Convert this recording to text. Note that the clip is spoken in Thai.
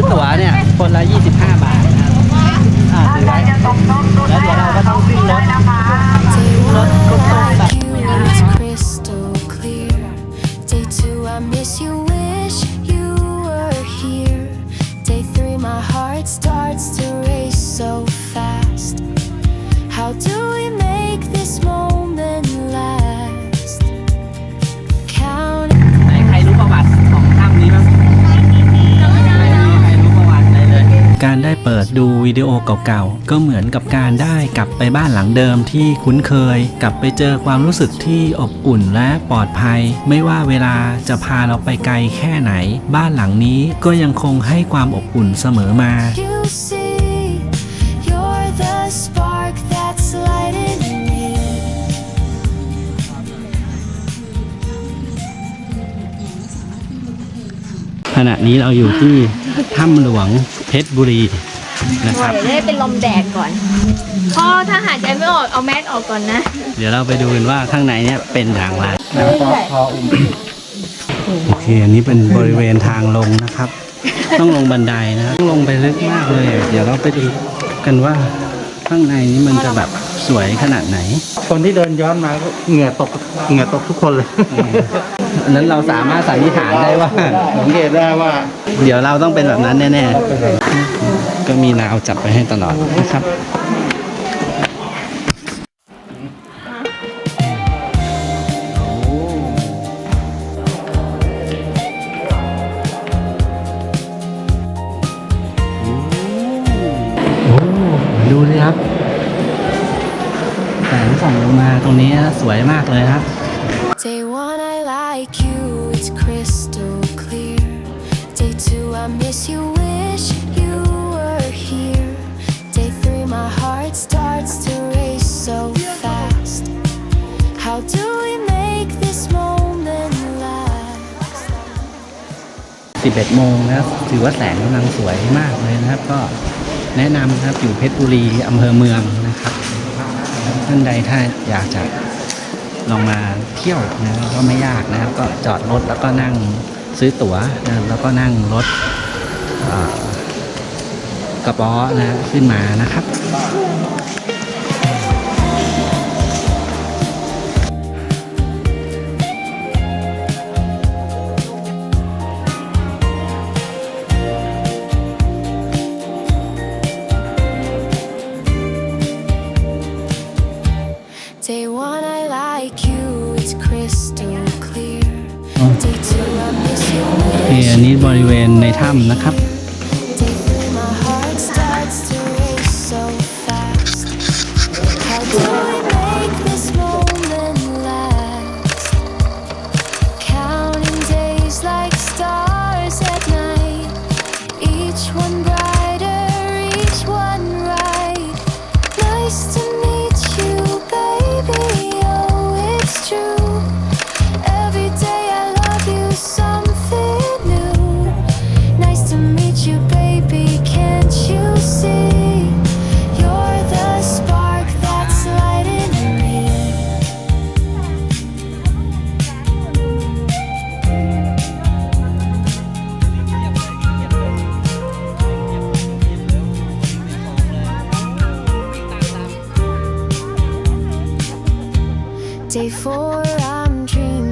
อตั๋วเนี่ยคนละ 25 บาทนะครับอ่าซื้อไว้แล้วเดี๋ยวเราก็ต้องขึ้นรถ Day one, I like you, it's crystal clear. Day two, I miss you, wish you were here. Day three, my heart starts to race so ด้เปิดดูวิดีโอเก่าๆ ก็เหมือนกับการได้กลับไปบ้านหลังเดิมที่คุ้นเคย กลับไปเจอความรู้สึกที่อบอุ่นและปลอดภัย ไม่ว่าเวลาจะพาเราไปไกลแค่ไหน บ้านหลังนี้ก็ยังคงให้ความอบอุ่นเสมอมา You see, you're the spark that's lighting me. ขณะนี้เราอยู่ที่ถ้ำหลวงเพชรบุรี นะครับเดี๋ยวได้เป็นลมแดดก่อนพ่อถ้าหายใจไม่ออกเอาแมสออกก่อนนะ เดี๋ยวเราไปดูกันว่าข้างในเนี่ยเป็นอย่างไรโอเค อันนี้เป็นบริเวณทางลงนะครับ ต้องลงบันไดนะครับต้องลงไปลึกมากเลย เดี๋ยวเราไปดูกันว่าข้างในนี้มันจะแบบสวยขนาดไหน คนที่เดินย้อนมาก็เหงื่อตกเหงื่อตกทุกคนเลยอันนั้นเราสามารถสันนิษฐานได้ว่าสังเกตได้ว่า เดี๋ยวเราต้องเป็นแบบนั้นแน่ๆ ก็มีราวจับไปให้ตลอดนะครับโอ้ดูเลยครับแสงส่องลงมาตรงนี้สวยมากเลยครับ Day one, I like you, it's crystal clear. Day two, I miss you, wish 11 โมงนะครับ ถือว่าแสงกำลังสวยมากเลยนะครับ ก็แนะนำนะครับอยู่เพชรบุรีอำเภอเมืองนะครับท่านใดถ้าอยากจะลองมาเที่ยวนะก็ไม่ยากนะครับ ก็จอดรถแล้วก็นั่งซื้อตั๋วนะแล้วก็นั่งรถกระป๋อนะขึ้นมานะครับ ที่อันนี้บริเวณในถ้ำนะครับ Day four, I'm dreaming